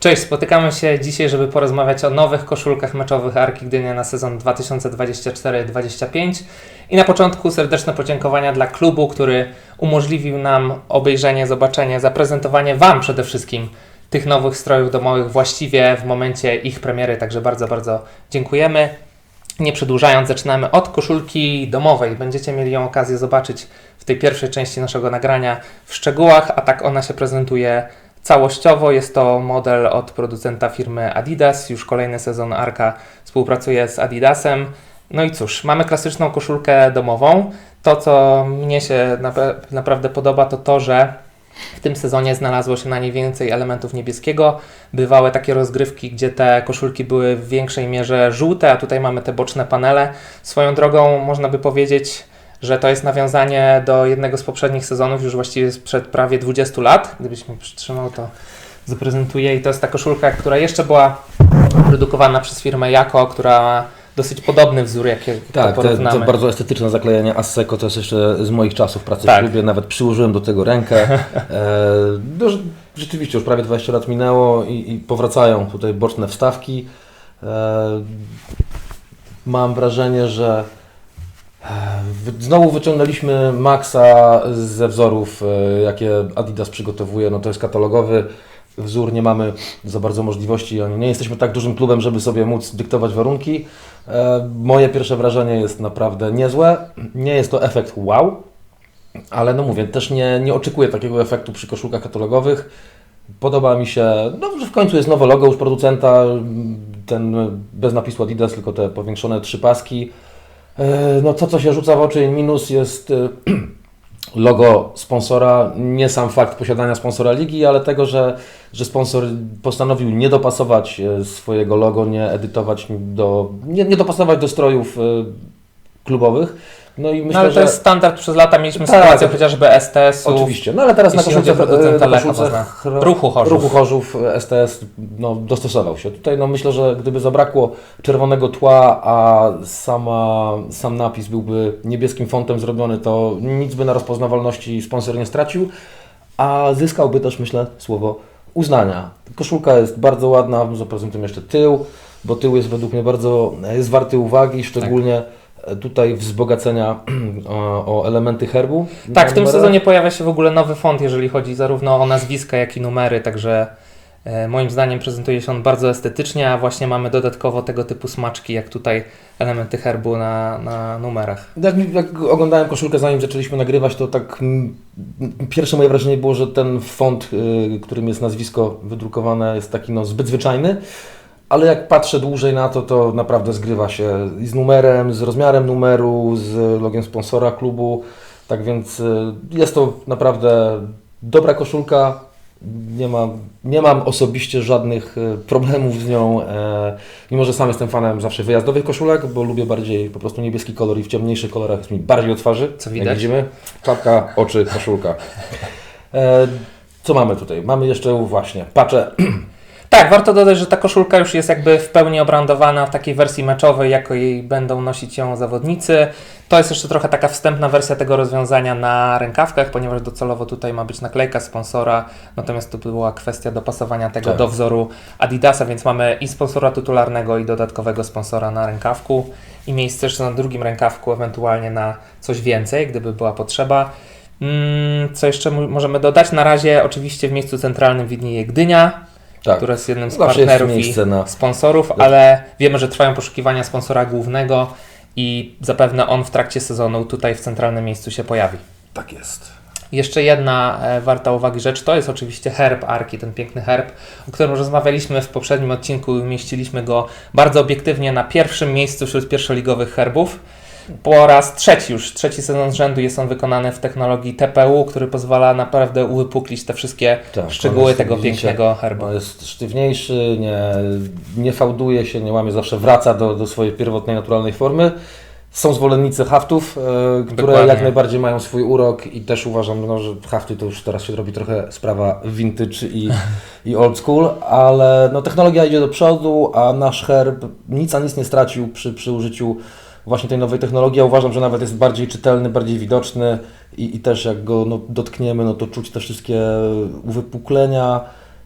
Cześć, spotykamy się dzisiaj, żeby porozmawiać o nowych koszulkach meczowych Arki Gdynia na sezon 2024-2025. I na początku serdeczne podziękowania dla klubu, który umożliwił nam obejrzenie, zobaczenie, zaprezentowanie Wam przede wszystkim tych nowych strojów domowych właściwie w momencie ich premiery, także bardzo, bardzo dziękujemy. Nie przedłużając, zaczynamy od koszulki domowej. Będziecie mieli ją okazję zobaczyć w tej pierwszej części naszego nagrania w szczegółach, a tak ona się prezentuje całościowo. Jest to model od producenta firmy Adidas. Już kolejny sezon Arka współpracuje z Adidasem. No i cóż, mamy klasyczną koszulkę domową. To, co mnie się naprawdę podoba, to to, że w tym sezonie znalazło się na niej więcej elementów niebieskiego. Bywały takie rozgrywki, gdzie te koszulki były w większej mierze żółte, a tutaj mamy te boczne panele. Swoją drogą można by powiedzieć, że to jest nawiązanie do jednego z poprzednich sezonów, już właściwie sprzed prawie 20 lat. Gdybyś mnie przytrzymał, to zaprezentuję. I to jest ta koszulka, która jeszcze była produkowana przez firmę Jako, która ma dosyć podobny wzór, jak Tak, to porównamy. to bardzo estetyczne zaklejenie Asseco to jest jeszcze z moich czasów pracy Tak. w klubie, nawet przyłożyłem do tego rękę. E, no, rze- rzeczywiście już prawie 20 lat minęło i, i powracają tutaj boczne wstawki. E, mam wrażenie, że znowu wyciągnęliśmy Maxa ze wzorów, e, jakie Adidas przygotowuje. No to jest katalogowy wzór, nie mamy za bardzo możliwości, nie jesteśmy tak dużym klubem, żeby sobie móc dyktować warunki. E, Moje pierwsze wrażenie jest naprawdę niezłe. Nie jest to efekt wow, ale no mówię, też nie, nie oczekuję takiego efektu przy koszulkach katalogowych. Podoba mi się, no, że w końcu jest nowe logo już producenta, ten bez napisu Adidas, tylko te powiększone trzy paski. E, No to, co się rzuca w oczy, minus jest e, logo sponsora, nie sam fakt posiadania sponsora ligi, ale tego, że, że sponsor postanowił nie dopasować e, swojego logo, nie edytować do, nie, nie dopasować do strojów klubowych. No i myślę, no ale to że jest standard przez lata. Mieliśmy Tak, sytuację to- chociażby STS-u. Oczywiście, no ale teraz na koszulce, na koszulce Ruchu Chorzów. Ruchu Chorzów STS no, dostosował się. Tutaj no, myślę, że gdyby zabrakło czerwonego tła, a sama, sam napis byłby niebieskim fontem zrobiony, to nic by na rozpoznawalności sponsor nie stracił, a zyskałby też, myślę, słowo uznania. Koszulka jest bardzo ładna, zaprezentuję jeszcze tył, bo tył jest według mnie bardzo, jest warty uwagi, szczególnie tutaj wzbogacenia o, o elementy herbu. Tak, w tym numerach. sezonie pojawia się w ogóle nowy font, jeżeli chodzi zarówno o nazwiska, jak i numery, także e, moim zdaniem prezentuje się on bardzo estetycznie, a właśnie mamy dodatkowo tego typu smaczki, jak tutaj elementy herbu na, na numerach. Jak, jak oglądałem koszulkę zanim zaczęliśmy nagrywać, to tak pierwsze moje wrażenie było, że ten font, y, którym jest nazwisko wydrukowane, jest taki no, zbyt zwyczajny. Ale jak patrzę dłużej na to, to naprawdę zgrywa się i z numerem, z rozmiarem numeru, z logiem sponsora klubu. Tak więc y, jest to naprawdę dobra koszulka. Nie mam, nie mam osobiście żadnych y, problemów z nią, e, mimo że sam jestem fanem zawsze wyjazdowych koszulek, bo lubię bardziej po prostu niebieski kolor i w ciemniejszych kolorach jest mi bardziej od twarzy. Co Jak widać? widzimy, czapka, oczy, koszulka. E, co mamy tutaj? Mamy jeszcze właśnie pacze. Tak, warto dodać, że ta koszulka już jest jakby w pełni obrandowana w takiej wersji meczowej, jako jej będą nosić ją zawodnicy. To jest jeszcze trochę taka wstępna wersja tego rozwiązania na rękawkach, ponieważ docelowo tutaj ma być naklejka sponsora, natomiast to była kwestia dopasowania tego Tak. do wzoru Adidasa, więc mamy i sponsora tytularnego, i dodatkowego sponsora na rękawku i miejsce jeszcze na drugim rękawku, ewentualnie na coś więcej, gdyby była potrzeba. Mm, Co jeszcze możemy dodać? Na razie oczywiście w miejscu centralnym widnieje Gdynia, Tak, która jest jednym z zawsze jest partnerów i na... sponsorów, ale wiemy, że trwają poszukiwania sponsora głównego i zapewne on w trakcie sezonu tutaj w centralnym miejscu się pojawi. Tak jest. Jeszcze jedna e, warta uwagi rzecz, to jest oczywiście herb Arki, ten piękny herb, o którym rozmawialiśmy w poprzednim odcinku i umieściliśmy go bardzo obiektywnie na pierwszym miejscu wśród pierwszoligowych herbów. Po raz trzeci już, trzeci sezon z rzędu jest on wykonany w technologii TPU, który pozwala naprawdę uwypuklić te wszystkie Tak, szczegóły tego widzicie, pięknego herbu. On jest sztywniejszy, nie, nie fałduje się, nie łamie, zawsze wraca do, do swojej pierwotnej, naturalnej formy. Są zwolennicy haftów, e, które Dokładnie. jak najbardziej mają swój urok i też uważam, no, że hafty to już teraz się robi trochę sprawa vintage i, i old school, ale no, technologia idzie do przodu, a nasz herb nic a nic nie stracił przy, przy użyciu właśnie tej nowej technologii. Ja uważam, że nawet jest bardziej czytelny, bardziej widoczny i, i też jak go no, dotkniemy, no to czuć te wszystkie uwypuklenia.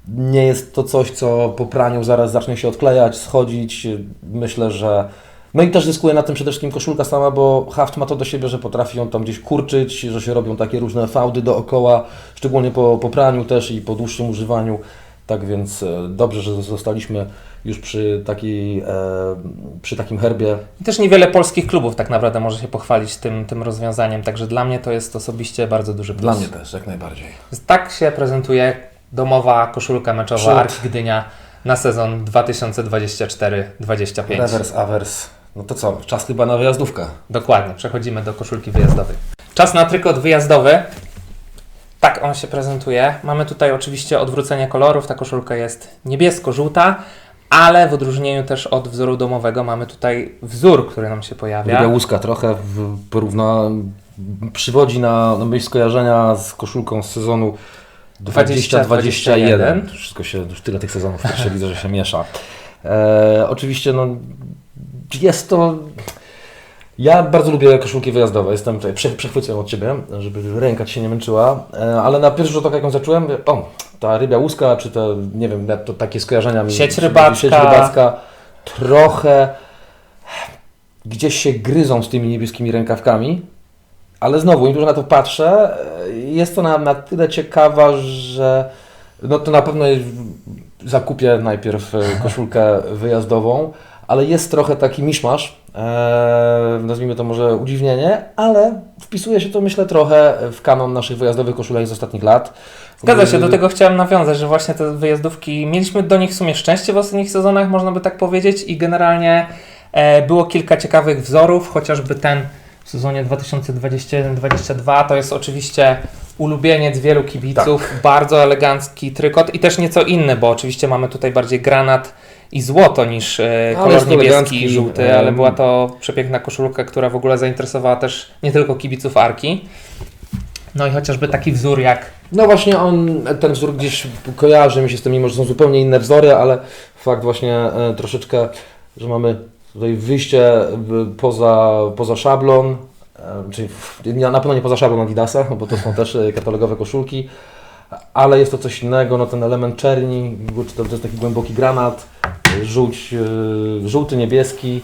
Nie jest to coś, co po praniu zaraz zacznie się odklejać, schodzić. Myślę, że. No i też zyskuje na tym przede wszystkim koszulka sama, bo haft ma to do siebie, że potrafi ją tam gdzieś kurczyć, że się robią takie różne fałdy dookoła, szczególnie po, po praniu też i po dłuższym używaniu. Tak więc e, dobrze, że zostaliśmy już przy, takiej, e, przy takim herbie. I też niewiele polskich klubów tak naprawdę może się pochwalić tym, tym rozwiązaniem, także dla mnie to jest osobiście bardzo duży plus. Dla mnie też, jak najbardziej. Tak się prezentuje domowa koszulka meczowa Przód. Arki Gdynia na sezon 2024-25. Rewers, awers. No to co, czas chyba na wyjazdówkę. Dokładnie, przechodzimy do koszulki wyjazdowej. Czas na trykot wyjazdowy. Tak on się prezentuje. Mamy tutaj oczywiście odwrócenie kolorów. Ta koszulka jest niebiesko-żółta, ale w odróżnieniu też od wzoru domowego mamy tutaj wzór, który nam się pojawia. Rybia łuska trochę w, porówna, przywodzi na, na myśl skojarzenia z koszulką z sezonu 2021. Wszystko się, już tyle tych sezonów też widzę, że się miesza. E, oczywiście no, jest to... Ja bardzo lubię koszulki wyjazdowe, jestem tutaj prze, przechwycony od Ciebie, żeby ręka Ci się nie męczyła, e, ale na pierwszy rzut oka jak ją zacząłem, o, ta rybia łuska, czy te, nie wiem, to takie skojarzenia mi... Sieć rybacka. Sieć rybacka. Trochę gdzieś się gryzą z tymi niebieskimi rękawkami, ale znowu, im dłużej na to patrzę, e, jest to na, na tyle ciekawa, że no to na pewno zakupię najpierw e, koszulkę wyjazdową, ale jest trochę taki miszmasz, e, nazwijmy to może udziwnienie, ale wpisuje się to myślę trochę w kanon naszych wyjazdowych koszulek z ostatnich lat. Zgadza się, do tego chciałem nawiązać, że właśnie te wyjazdówki, mieliśmy do nich w sumie szczęście w ostatnich sezonach, można by tak powiedzieć i generalnie e, było kilka ciekawych wzorów, chociażby ten w sezonie 2021-2022 to jest oczywiście ulubieniec wielu kibiców, bardzo elegancki trykot i też nieco inny, bo oczywiście mamy tutaj bardziej granat i złoto niż e, kolor niebieski i żółty, em, ale była to przepiękna koszulka, która w ogóle zainteresowała też nie tylko kibiców Arki. No i chociażby taki wzór jak No właśnie on, ten wzór gdzieś kojarzy mi się z tym, mimo że są zupełnie inne wzory, ale fakt właśnie e, troszeczkę, że mamy tutaj wyjście poza, poza szablon, e, czyli nie- na pewno nie poza szablon Adidasa, bo to są też e, katalogowe koszulki, ale jest to coś innego, no ten element czerni, to, to jest taki głęboki granat, e, żółć, e, żółty, niebieski.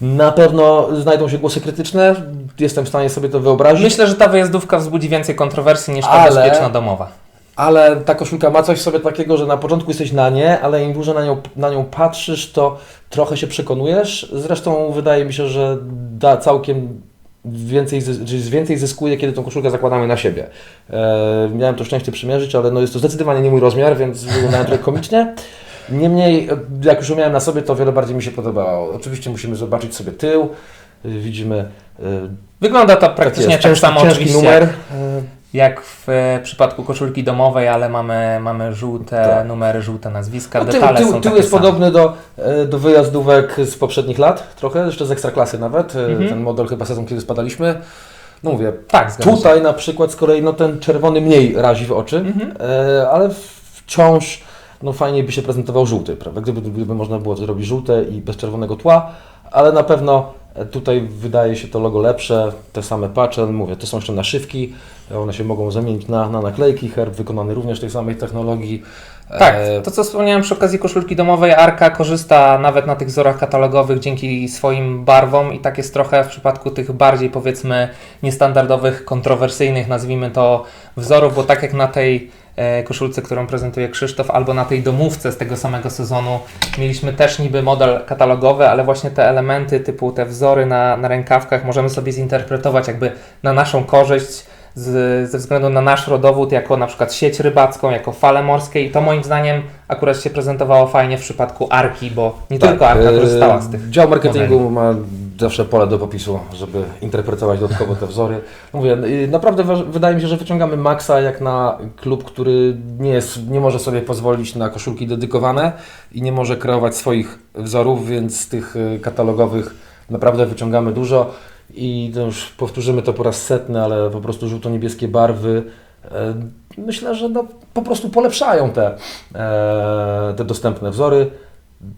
Na pewno znajdą się głosy krytyczne, jestem w stanie sobie to wyobrazić. Myślę, że ta wyjazdówka wzbudzi więcej kontrowersji niż ta Ale- bezpieczna domowa. Ale ta koszulka ma coś w sobie takiego, że na początku jesteś na nie, ale im dłużej na nią, na nią patrzysz, to trochę się przekonujesz. Zresztą wydaje mi się, że da całkiem więcej, że więcej zyskuje, kiedy tą koszulkę zakładamy na siebie. E, miałem to szczęście przymierzyć, ale no jest to zdecydowanie nie mój rozmiar, więc wyglądałem trochę komicznie. Niemniej, e, jak już miałem na sobie, to wiele bardziej mi się podobało. Oczywiście musimy zobaczyć sobie tył. E, Widzimy e, Wygląda to tak praktycznie tak, ciężki, samo ciężki numer. Jak w e, przypadku koszulki domowej, ale mamy, mamy żółte Tak. numery, żółte nazwiska, No, tył, detale tył, są tył jest same. podobny do, e, do wyjazdówek z poprzednich lat, trochę, jeszcze z ekstraklasy nawet. E, Mhm. Ten model chyba sezon, kiedy spadaliśmy. No mówię, Tak, się. tutaj na przykład z kolei no, ten czerwony mniej razi w oczy, Mhm. ale wciąż no, fajniej by się prezentował żółty, prawda? Gdyby, gdyby można było zrobić żółte i bez czerwonego tła, ale na pewno tutaj wydaje się to logo lepsze, te same patche, mówię, to są jeszcze naszywki, one się mogą zamienić na, na naklejki, herb wykonany również tej samej technologii. Tak, E, to co wspomniałem przy okazji koszulki domowej, Arka korzysta nawet na tych wzorach katalogowych dzięki swoim barwom i tak jest trochę w przypadku tych bardziej powiedzmy niestandardowych, kontrowersyjnych, nazwijmy to wzorów, bo tak jak na tej e, koszulce, którą prezentuje Krzysztof, albo na tej domówce z tego samego sezonu mieliśmy też niby model katalogowy, ale właśnie te elementy typu te wzory na, na rękawkach możemy sobie zinterpretować jakby na naszą korzyść. Z, ze względu na nasz rodowód, jako na przykład sieć rybacką, jako fale morskie i to moim zdaniem akurat się prezentowało fajnie w przypadku Arki, bo nie tylko Arka e, korzystała z tych Dział marketingu ma zawsze pole do popisu, żeby interpretować dodatkowo te wzory. Mówię, y, naprawdę wydaje mi się, że wyciągamy maksa jak na klub, który nie, jest, nie może sobie pozwolić na koszulki dedykowane i nie może kreować swoich wzorów, więc z tych y, katalogowych naprawdę wyciągamy dużo i to już powtórzymy to po raz setny, ale po prostu żółto-niebieskie barwy e, myślę, że no, po prostu polepszają te, e, te dostępne wzory.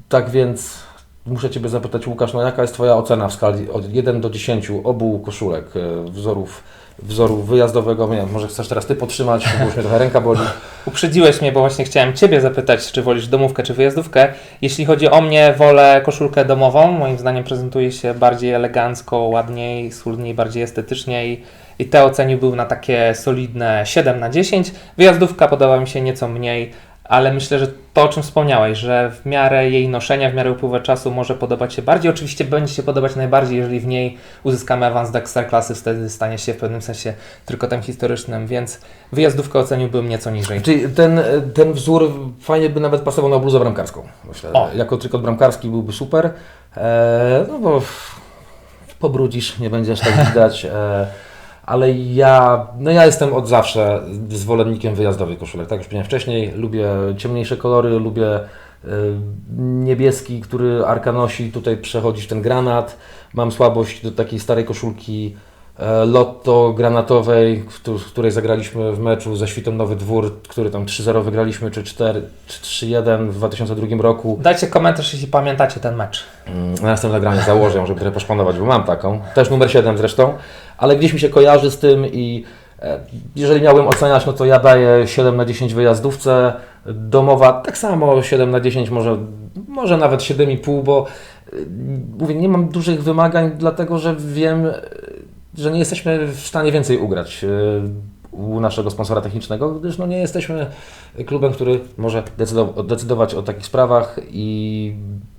Tak więc muszę Ciebie zapytać, Łukasz, no jaka jest Twoja ocena w skali od 1 do 10 obu koszulek, e, wzorów, wzoru wyjazdowego? Nie wiem, może chcesz teraz Ty podtrzymać, bo już mnie trochę ręka boli. Uprzedziłeś mnie, bo właśnie chciałem Ciebie zapytać, czy wolisz domówkę, czy wyjazdówkę. Jeśli chodzi o mnie, wolę koszulkę domową. Moim zdaniem prezentuje się bardziej elegancko, ładniej, schludniej, bardziej estetycznie i, i te oceniłbym na takie solidne 7 na 10. Wyjazdówka podoba mi się nieco mniej, ale myślę, że to, o czym wspomniałeś, że w miarę jej noszenia, w miarę upływu czasu może podobać się bardziej. Oczywiście będzie się podobać najbardziej, jeżeli w niej uzyskamy awans do Ekstraklasy, wtedy stanie się w pewnym sensie trykotem historycznym, więc wyjazdówkę oceniłbym nieco niżej. Czyli ten, ten wzór fajnie by nawet pasował na bluzę bramkarską. Myślę, O. jako trykot bramkarski byłby super, e, no bo pobrudzisz, nie będziesz tak widać. E, ale ja, no ja jestem od zawsze zwolennikiem wyjazdowych koszulek. Tak już powiedziałem wcześniej, lubię ciemniejsze kolory, lubię e, niebieski, który Arka nosi, tutaj przechodzi w ten granat. Mam słabość do takiej starej koszulki Lotto granatowej, w której zagraliśmy w meczu ze Świtą Nowy Dwór, który tam 3-0 wygraliśmy, czy 4, czy 3-1 w 2002 roku. Dajcie komentarz, jeśli pamiętacie ten mecz. Mm, Na następne nagranie założę, żeby trochę poszpanować, bo mam taką. Też numer 7 zresztą, ale gdzieś mi się kojarzy z tym i e, jeżeli miałbym oceniać, no to ja daję 7 na 10 wyjazdówce. Domowa tak samo 7 na 10, może, może nawet 7,5, bo e, mówię, nie mam dużych wymagań, dlatego że wiem, e, że nie jesteśmy w stanie więcej ugrać e, u naszego sponsora technicznego, gdyż no nie jesteśmy klubem, który może decydow- decydować o takich sprawach i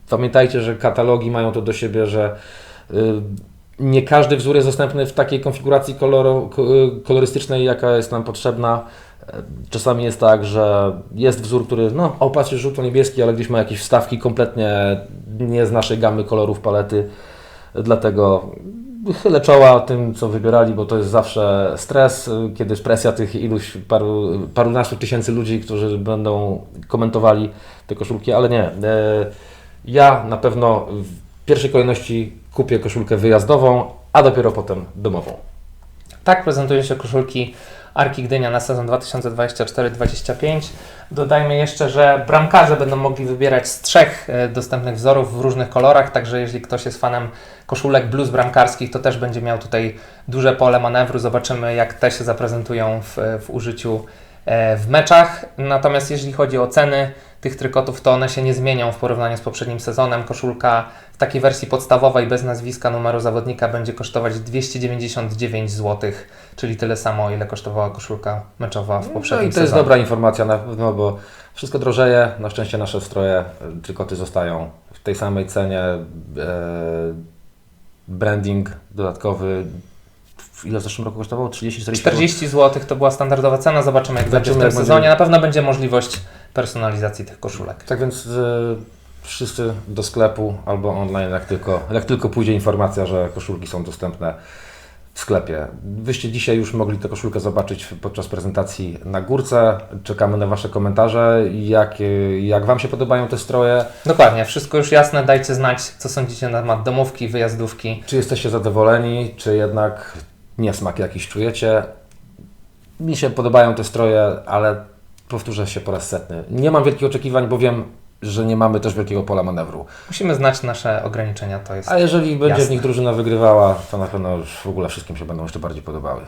pamiętajcie, że katalogi mają to do siebie, że y, nie każdy wzór jest dostępny w takiej konfiguracji koloro, ko- y, kolorystycznej, jaka jest nam potrzebna. E, Czasami jest tak, że jest wzór, który, no, o, patrz, jest żółto-niebieski, ale gdzieś ma jakieś wstawki kompletnie nie z naszej gamy kolorów palety. Dlatego chylę czoła tym, co wybierali, bo to jest zawsze stres, y, kiedy presja tych iluś paru, parunastu tysięcy ludzi, którzy będą komentowali te koszulki, ale nie. E, Ja na pewno w pierwszej kolejności kupię koszulkę wyjazdową, a dopiero potem domową. Tak prezentują się koszulki Arki Gdynia na sezon 2024-2025. Dodajmy jeszcze, że bramkarze będą mogli wybierać z trzech e, dostępnych wzorów w różnych kolorach, także jeśli ktoś jest fanem koszulek blues bramkarskich, to też będzie miał tutaj duże pole manewru. Zobaczymy, jak te się zaprezentują w, w użyciu e, w meczach. Natomiast jeżeli chodzi o ceny tych trykotów, to one się nie zmienią w porównaniu z poprzednim sezonem. Koszulka w takiej wersji podstawowej bez nazwiska numeru zawodnika będzie kosztować 299 zł, czyli tyle samo, ile kosztowała koszulka meczowa w No poprzednim i to jest sezonie. dobra informacja na pewno, bo wszystko drożeje. Na szczęście nasze stroje, y, trykoty zostają w tej samej cenie. E, branding dodatkowy. Ile w zeszłym roku kosztował? 30-40 40 zł to była standardowa cena, zobaczymy jak będzie w tym sezonie. będzie. Na pewno będzie możliwość personalizacji tych koszulek. Tak więc y, wszyscy do sklepu albo online, jak tylko, jak tylko pójdzie informacja, że koszulki są dostępne w sklepie. Wyście dzisiaj już mogli tę koszulkę zobaczyć podczas prezentacji na górce. Czekamy na Wasze komentarze. Jak, y, jak Wam się podobają te stroje? Dokładnie, wszystko już jasne, dajcie znać co sądzicie na temat domówki, wyjazdówki. Czy jesteście zadowoleni, czy jednak niesmak jakiś czujecie? Mi się podobają te stroje, ale powtórzę się po raz setny. Nie mam wielkich oczekiwań, bo wiem, że nie mamy też wielkiego pola manewru. Musimy znać nasze ograniczenia, to jest... A jeżeli będzie Jasne. w nich drużyna wygrywała, to na pewno już w ogóle wszystkim się będą jeszcze bardziej podobały.